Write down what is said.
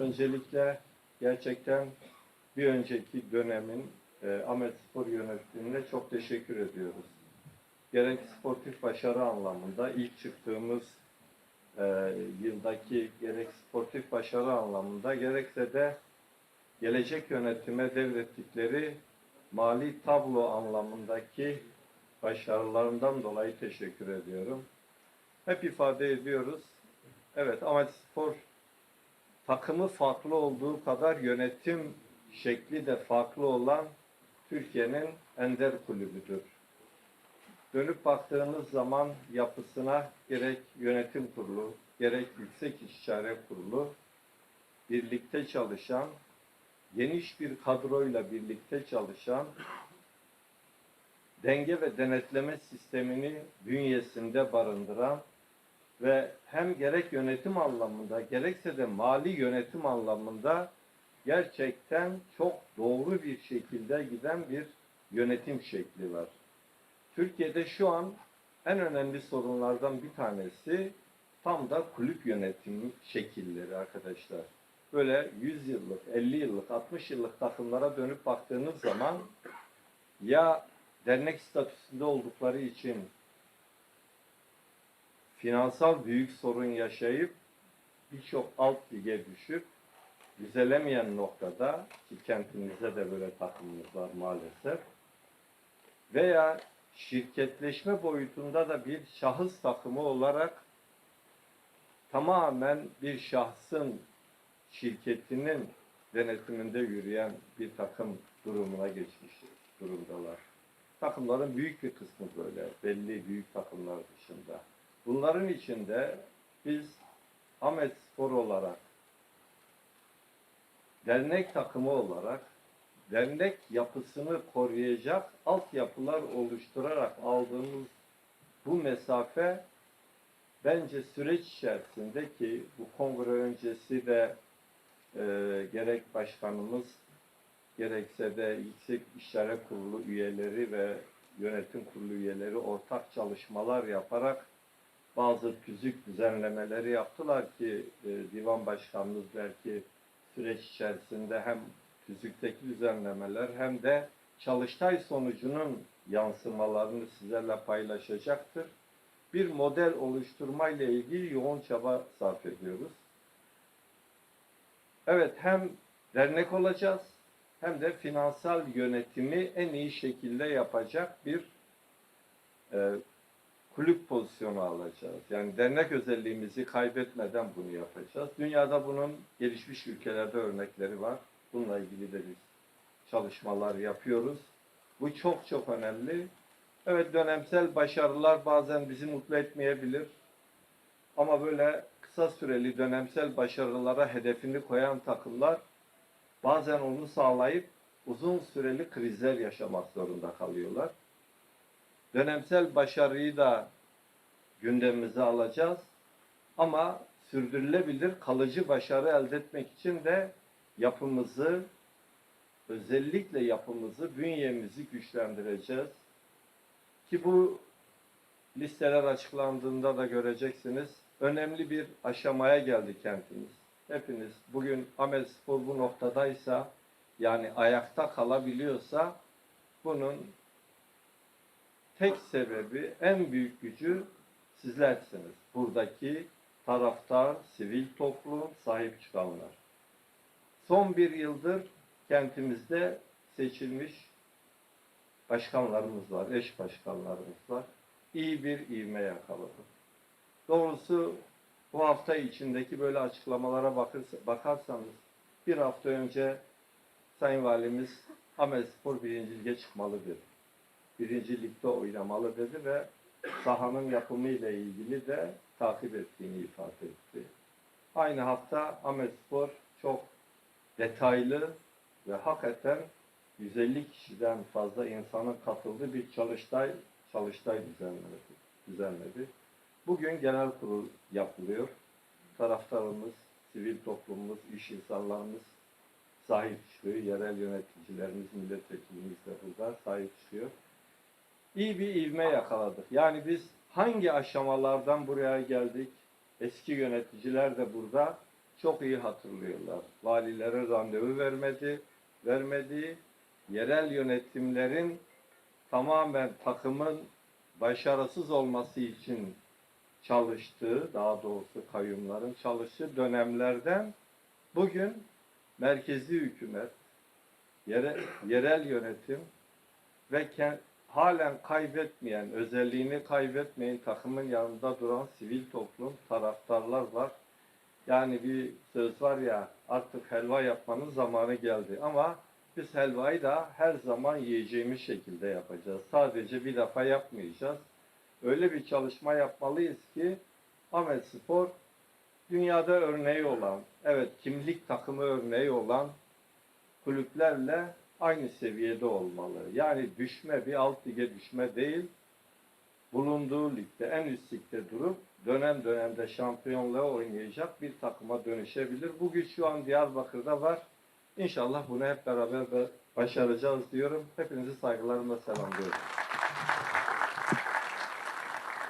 Öncelikle gerçekten bir önceki dönemin e, Ahmet Spor yönetimine çok teşekkür ediyoruz. Gerek sportif başarı anlamında ilk çıktığımız e, yıldaki gerek sportif başarı anlamında gerekse de gelecek yönetime devrettikleri mali tablo anlamındaki başarılarından dolayı teşekkür ediyorum. Hep ifade ediyoruz. Evet Ahmet Spor takımı farklı olduğu kadar yönetim şekli de farklı olan Türkiye'nin ender kulübüdür. Dönüp baktığınız zaman yapısına gerek yönetim kurulu, gerek yüksek istişare kurulu birlikte çalışan, geniş bir kadroyla birlikte çalışan, denge ve denetleme sistemini bünyesinde barındıran ve hem gerek yönetim anlamında gerekse de mali yönetim anlamında gerçekten çok doğru bir şekilde giden bir yönetim şekli var. Türkiye'de şu an en önemli sorunlardan bir tanesi tam da kulüp yönetimi şekilleri arkadaşlar. Böyle 100 yıllık, 50 yıllık, 60 yıllık takımlara dönüp baktığınız zaman ya dernek statüsünde oldukları için finansal büyük sorun yaşayıp birçok alt lige düşüp düzelemeyen noktada ki kentimizde de böyle takımımız var maalesef veya şirketleşme boyutunda da bir şahıs takımı olarak tamamen bir şahsın şirketinin denetiminde yürüyen bir takım durumuna geçmiş durumdalar. Takımların büyük bir kısmı böyle, belli büyük takımlar dışında. Bunların içinde biz Ahmet Spor olarak, dernek takımı olarak, dernek yapısını koruyacak altyapılar oluşturarak aldığımız bu mesafe bence süreç içerisinde ki bu kongre öncesi de e, gerek başkanımız gerekse de Yüksek İşletme Kurulu üyeleri ve yönetim kurulu üyeleri ortak çalışmalar yaparak bazı tüzük düzenlemeleri yaptılar ki e, divan başkanımız belki süreç içerisinde hem tüzükteki düzenlemeler hem de çalıştay sonucunun yansımalarını sizlerle paylaşacaktır. Bir model oluşturma ile ilgili yoğun çaba sarf ediyoruz. Evet hem dernek olacağız hem de finansal yönetimi en iyi şekilde yapacak bir e, kulüp pozisyonu alacağız. Yani dernek özelliğimizi kaybetmeden bunu yapacağız. Dünyada bunun gelişmiş ülkelerde örnekleri var. Bununla ilgili de biz çalışmalar yapıyoruz. Bu çok çok önemli. Evet dönemsel başarılar bazen bizi mutlu etmeyebilir. Ama böyle kısa süreli dönemsel başarılara hedefini koyan takımlar bazen onu sağlayıp uzun süreli krizler yaşamak zorunda kalıyorlar. Dönemsel başarıyı da gündemimize alacağız. Ama sürdürülebilir kalıcı başarı elde etmek için de yapımızı özellikle yapımızı, bünyemizi güçlendireceğiz. Ki bu listeler açıklandığında da göreceksiniz. Önemli bir aşamaya geldi kentimiz. Hepiniz bugün Ahmet Spor bu noktadaysa yani ayakta kalabiliyorsa bunun tek sebebi en büyük gücü sizlersiniz. Buradaki taraftar, sivil toplum, sahip çıkanlar. Son bir yıldır kentimizde seçilmiş başkanlarımız var, eş başkanlarımız var. İyi bir ivme yakaladı. Doğrusu bu hafta içindeki böyle açıklamalara bakarsanız bir hafta önce Sayın Valimiz Ahmet Spor birinci lige çıkmalı dedi. Birinci ligde oynamalı dedi ve sahanın yapımı ile ilgili de takip ettiğini ifade etti. Aynı hafta Ahmet Spor çok detaylı ve hakikaten 150 kişiden fazla insanın katıldığı bir çalıştay çalıştay düzenledi. düzenledi. Bugün genel kurul yapılıyor. Taraftarımız, sivil toplumumuz, iş insanlarımız sahip çıkıyor. Yerel yöneticilerimiz, milletvekilimiz de burada sahip çıkıyor. İyi bir ivme yakaladık. Yani biz hangi aşamalardan buraya geldik? Eski yöneticiler de burada çok iyi hatırlıyorlar. Valilere randevu vermedi, vermediği, yerel yönetimlerin tamamen takımın başarısız olması için çalıştığı, daha doğrusu kayyumların çalıştığı dönemlerden bugün merkezi hükümet, yere, yerel yönetim ve ke- halen kaybetmeyen, özelliğini kaybetmeyen takımın yanında duran sivil toplum taraftarlar var. Yani bir söz var ya artık helva yapmanın zamanı geldi ama biz helvayı da her zaman yiyeceğimiz şekilde yapacağız. Sadece bir defa yapmayacağız. Öyle bir çalışma yapmalıyız ki Ahmet Spor dünyada örneği olan, evet kimlik takımı örneği olan kulüplerle aynı seviyede olmalı. Yani düşme, bir alt lige düşme değil, bulunduğu ligde, en üst ligde durup dönem dönemde şampiyonluğa oynayacak bir takıma dönüşebilir. Bu güç şu an Diyarbakır'da var. İnşallah bunu hep beraber başaracağız diyorum. Hepinizi saygılarımla selamlıyorum.